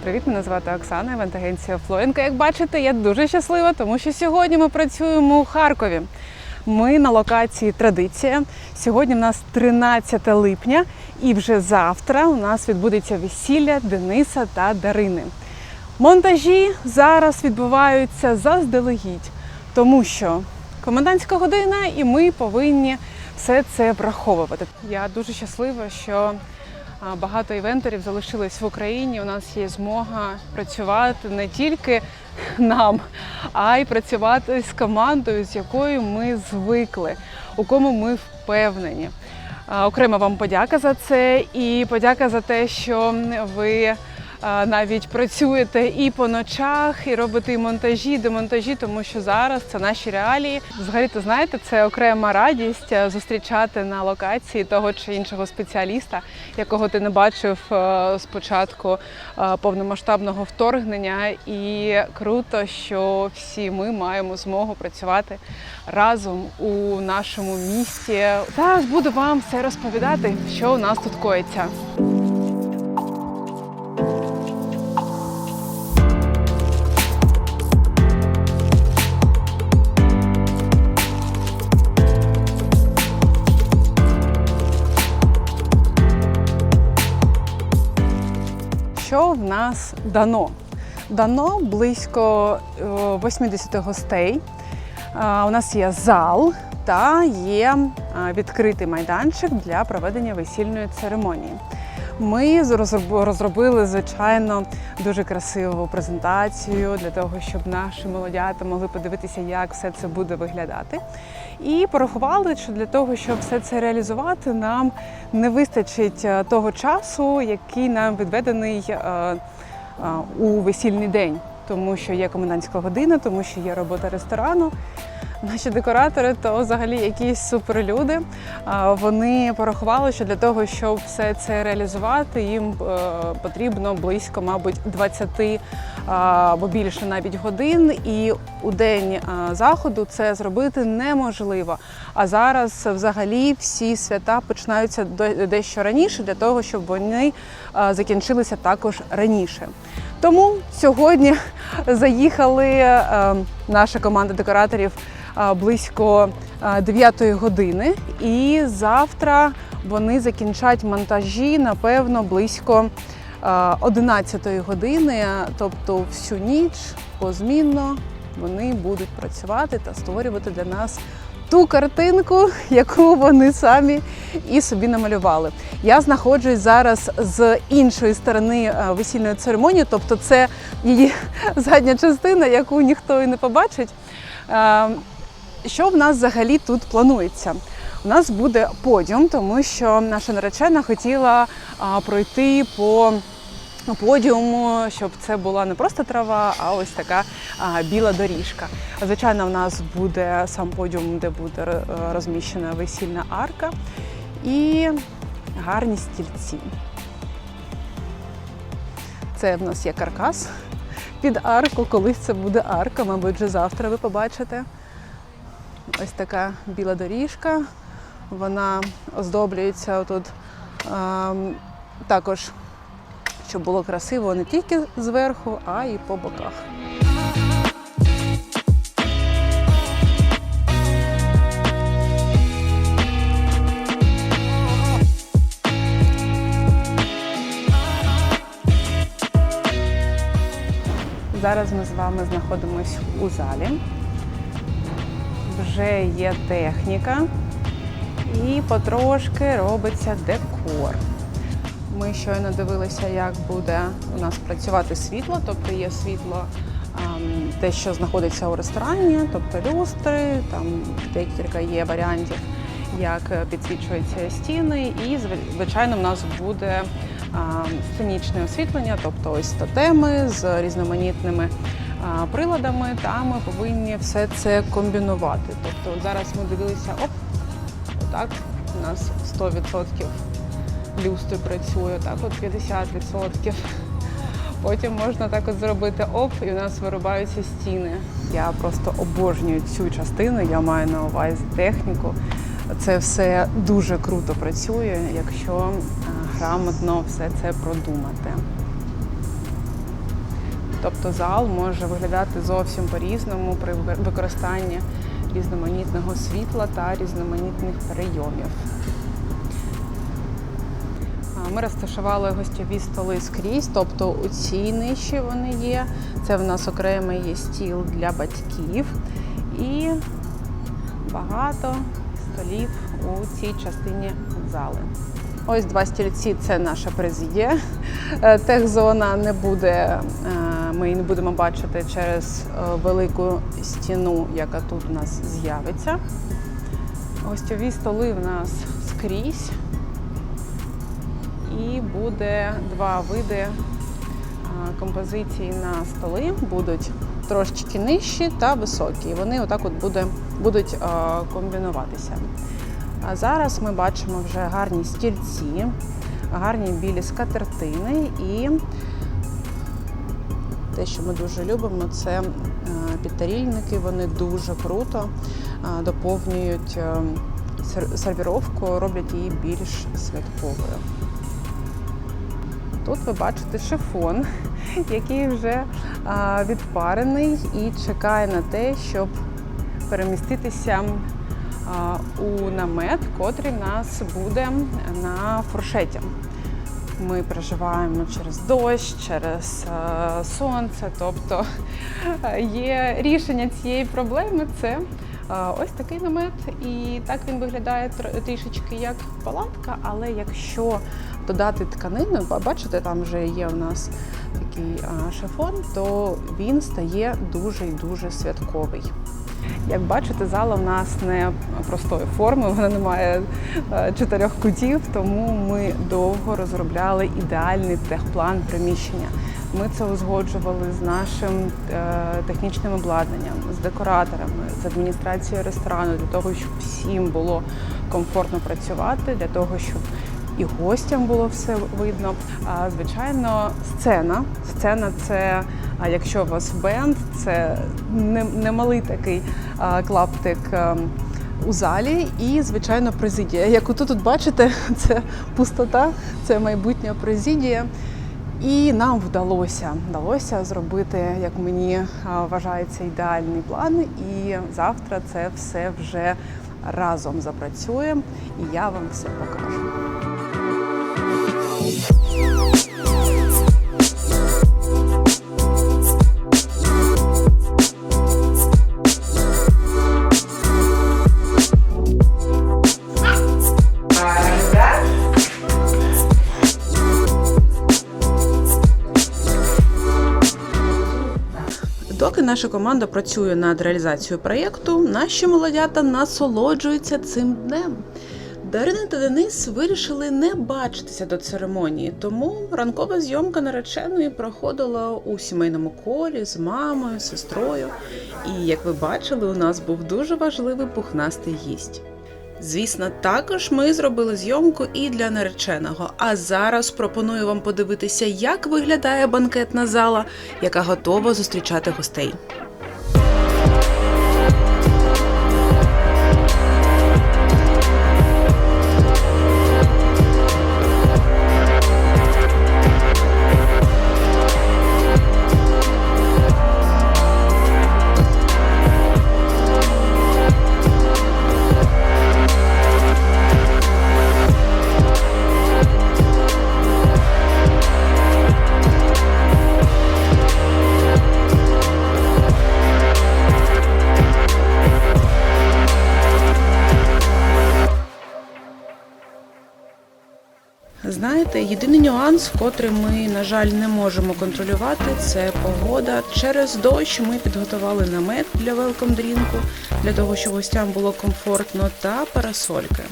Всім привіт! Мене звати Оксана, івент-агенція Флоєнка. Як бачите, я дуже щаслива, тому що сьогодні ми працюємо у Харкові. Ми на локації Традиція. Сьогодні в нас 13 липня, і вже завтра у нас відбудеться весілля Дениса та Дарини. Монтажі зараз відбуваються заздалегідь, тому що комендантська година, і ми повинні все це враховувати. Я дуже щаслива, що багато івенторів залишились в Україні. У нас є змога працювати не тільки нам, а й працювати з командою, з якою ми звикли, у кому ми впевнені. Окрема вам подяка за це і подяка за те, що ви навіть працюєте і по ночах, і робите і монтажі, і демонтажі, тому що зараз це наші реалії. Взагалі, то знаєте, це окрема радість е, зустрічати на локації того чи іншого спеціаліста, якого ти не бачив е, з початку е, повномасштабного вторгнення. І круто, що всі ми маємо змогу працювати разом у нашому місті. Зараз буду вам все розповідати, що у нас тут коїться. Нас дано? Дано близько е, 80 гостей. Е, У нас є зал та є відкритий майданчик для проведення весільної церемонії. Ми розробили, звичайно, дуже красиву презентацію для того, щоб наші молодята могли подивитися, як все це буде виглядати. І порахували, що для того, щоб все це реалізувати, нам не вистачить е, того часу, який нам відведений е, е, у весільний день, тому що є комендантська година, тому що є робота ресторану. Наші декоратори то взагалі якісь суперлюди. Вони порахували, що для того, щоб все це реалізувати, їм е, потрібно близько, мабуть, 20 а, або більше навіть годин. І у день заходу це зробити неможливо. А зараз взагалі всі свята починаються дещо раніше для того, щоб вони закінчилися також раніше. Тому сьогодні заїхали наша команда декораторів близько 9 години, і завтра вони закінчать монтажі, напевно, близько 11 години, тобто всю ніч позмінно вони будуть працювати та створювати для нас ту картинку, яку вони самі і собі намалювали. Я знаходжусь зараз з іншої сторони е, весільної церемонії, тобто це її задня частина, яку ніхто і не побачить. Е, Що в нас взагалі тут планується? У нас буде подіум, тому що наша наречена хотіла пройти по подіуму, щоб це була не просто трава, а ось така а, біла доріжка. Звичайно, в нас буде сам подіум, де буде е, розміщена весільна арка і гарні стільці. Це в нас є каркас під арку. Колись це буде арка, мабуть, вже завтра ви побачите. Ось така біла доріжка. Вона оздоблюється тут ем, також, щоб було красиво не тільки зверху, а й по боках. Зараз ми з вами знаходимося у залі. Вже є техніка і потрошки робиться декор. Ми щойно дивилися, як буде у нас працювати світло, тобто є світло, ем, те, що знаходиться у ресторані, тобто люстри, там декілька є варіантів, як е, підсвічуються стіни, і звичайно, в нас буде ем, сценічне освітлення, тобто ось тотеми з різноманітними приладами, та ми повинні все це комбінувати. Тобто зараз ми дивилися, оп, отак у нас 100% люстри працює, так от 50%. Потім можна так от зробити оп, і у нас вирубаються стіни. Я просто обожнюю цю частину, я маю на увазі техніку. Це все дуже круто працює, якщо е, грамотно все це продумати. Тобто зал може виглядати зовсім по-різному при використанні різноманітного світла та різноманітних прийомів. Ми розташували гостьові столи скрізь, тобто у цій ниші вони є. Це в нас окремий є стіл для батьків і багато столів у цій частині зали. Ось два стільці це наша президія. Е, Техзона не буде, е, ми її не будемо бачити через е, велику стіну, яка тут у нас з'явиться. Гостьові столи в нас скрізь. І буде два види а, композиції на столи. Будуть трошечки нижчі та високі. І Вони отак от буде, будуть комбінуватися. А зараз ми бачимо вже гарні стільці, гарні білі скатертини і те, що ми дуже любимо, це е, підтарільники. Вони дуже круто е, доповнюють е, сервіровку, роблять її більш святковою. Тут ви бачите шифон, який вже відпарений і чекає на те, щоб переміститися у намет, котрий нас буде на фуршеті. Ми переживаємо через дощ, через е, сонце. Тобто е, є рішення цієї проблеми це е, ось такий намет. І так він виглядає трішечки як палатка, але якщо додати тканину, ба- бачите, там вже є у нас такий шифон, то він стає дуже і дуже святковий. Як бачите, зала в нас не простої форми, вона не має е, чотирьох кутів, тому ми довго розробляли ідеальний техплан приміщення. Ми це узгоджували з нашим е, технічним обладнанням, з декораторами, з адміністрацією ресторану для того, щоб всім було комфортно працювати, для того, щоб і гостям було все видно. А звичайно, сцена. Сцена це, якщо у вас бенд, це не- немалий такий клаптик. У залі і, звичайно, президія. Як ви тут бачите, це пустота, це майбутня президія. І нам вдалося вдалося зробити, як мені вважається, ідеальний план. І завтра це все вже разом запрацює, і я вам все покажу. Наша команда працює над реалізацією проєкту, наші молодята насолоджуються цим днем. Дарина та Денис вирішили не бачитися до церемонії, тому ранкова зйомка нареченої проходила у сімейному колі з мамою, сестрою. І як ви бачили, у нас був дуже важливий пухнастий гість. Звісно, також ми зробили зйомку і для нареченого. А зараз пропоную вам подивитися, як виглядає банкетна зала, яка готова зустрічати гостей. Знаєте, єдиний нюанс, котрий ми, на жаль, не можемо контролювати, це погода. Через дощ ми підготували намет для велком-дрінку, для того, щоб гостям було комфортно, та парасольки.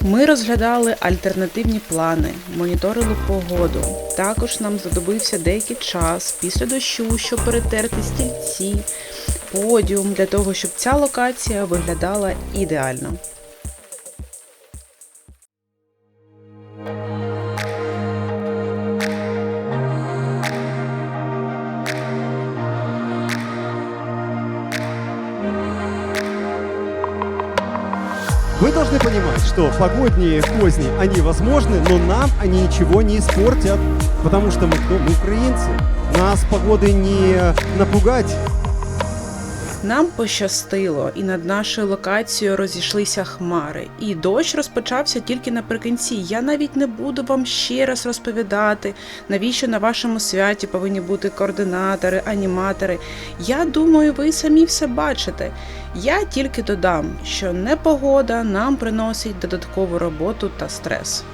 Ми розглядали альтернативні плани, моніторили погоду. Також нам знадобився деякий час після дощу, щоб перетерти стільці, подіум для того, щоб ця локація виглядала ідеально. Вы должны понимать, что погодные козни, они возможны, но нам они ничего не испортят, потому что мы кто? Мы украинцы. нас погодой не напугать. Нам пощастило, і над нашою локацією розійшлися хмари. І дощ розпочався тільки наприкінці. Я навіть не буду вам ще раз розповідати, навіщо на вашому святі повинні бути координатори, аніматори. Я думаю, ви самі все бачите. Я тільки додам, що непогода нам приносить додаткову роботу та стрес.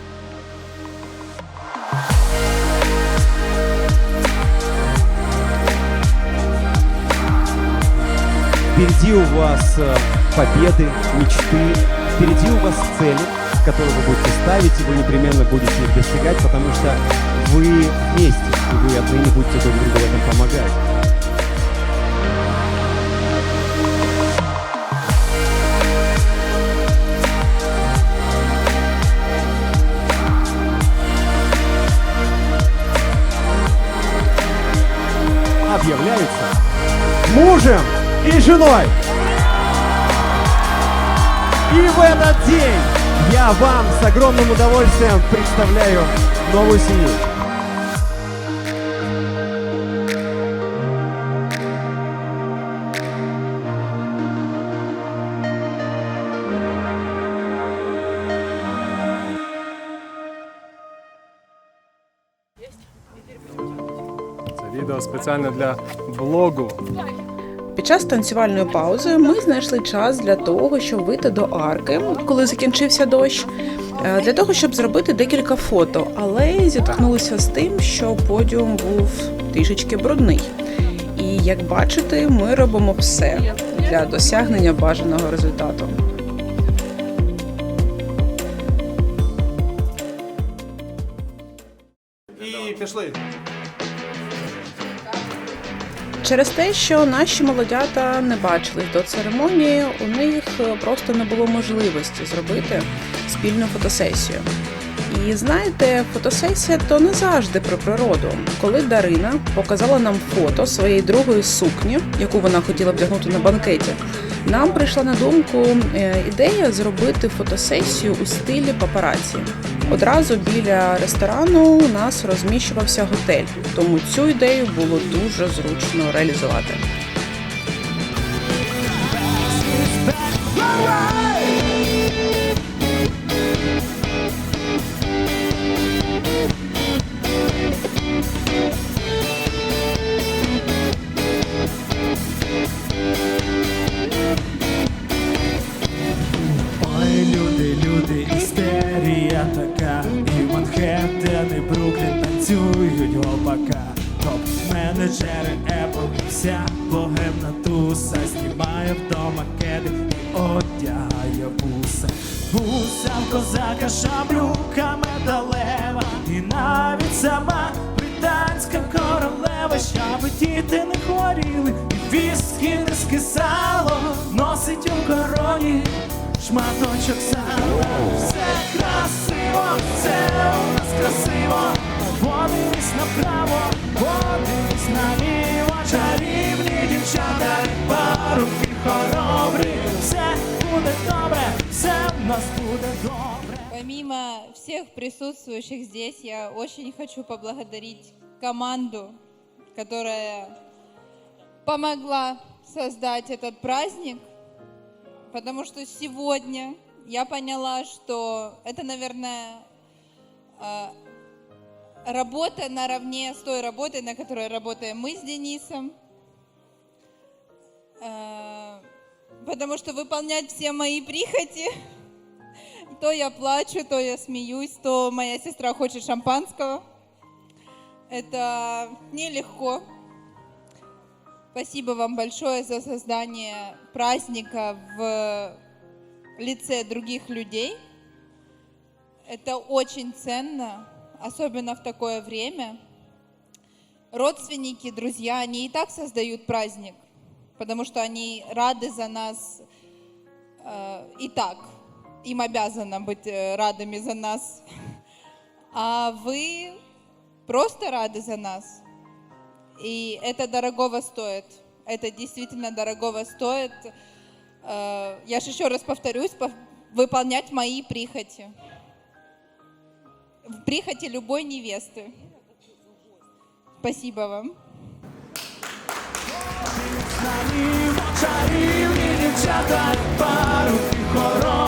Впереди у вас э, победы, мечты, впереди у вас цели, которые вы будете ставить, и вы непременно будете их достигать, потому что вы вместе, и вы отныне будете друг другу в этом помогать. объявляется мужем и женой. И в этот день я вам с огромным удовольствием представляю новую семью. Це відео спеціально для блогу. Під час танцювальної паузи ми знайшли час для того, щоб вийти до арки, коли закінчився дощ, е, для того, щоб зробити декілька фото, але зіткнулися з тим, що подіум був трішечки брудний. І як бачите, ми робимо все для досягнення бажаного результату. І пішли. Через те, що наші молодята не бачились до церемонії, у них е, просто не було можливості зробити спільну фотосесію. І знаєте, фотосесія то не завжди про природу. Коли Дарина показала нам фото своєї другої сукні, яку вона хотіла вдягнути на банкеті, нам прийшла на думку е, ідея зробити фотосесію у стилі папараці. Одразу біля ресторану у нас розміщувався готель, тому цю ідею було дуже зручно реалізувати. Манхеттен, і Бруклін танцюють гопака. Топ-менеджери Apple, вся богемна туса знімає вдома кеди і одягає вуса. Вуса в козака шаблюка медалева, і навіть сама британська королева, щоби діти не хворіли, і віскі не скисало, носить у короні шматочок сала. Все красиво, все у нас красиво. Подивись направо, подивись наліво, чарівні дівчата, парубки хоробрі. Все буде добре, все в нас буде добре. Помимо всех присутствующих здесь, я очень хочу поблагодарить команду, которая помогла создать этот праздник, потому что сегодня я поняла, что это, наверное, э, работа наравне с той работой, на которой работаем мы с Денисом. Э, Потому что выполнять все мои прихоти то я плачу, то я смеюсь, то моя сестра хочет шампанского. Это нелегко. Спасибо вам большое за создание праздника в лице других людей. Это очень ценно, особенно в такое время. Родственники, друзья, они и так создают праздник, потому что они рады за нас э, и так. Им обязано быть э, радыми за нас. А вы просто рады за нас. И это дорогого стоит. Это действительно дорогого стоит. Э, я же еще раз повторюсь, выполнять мои прихоти. В прихоти любой невесты. Спасибо вам. Царів дівчата пару хором.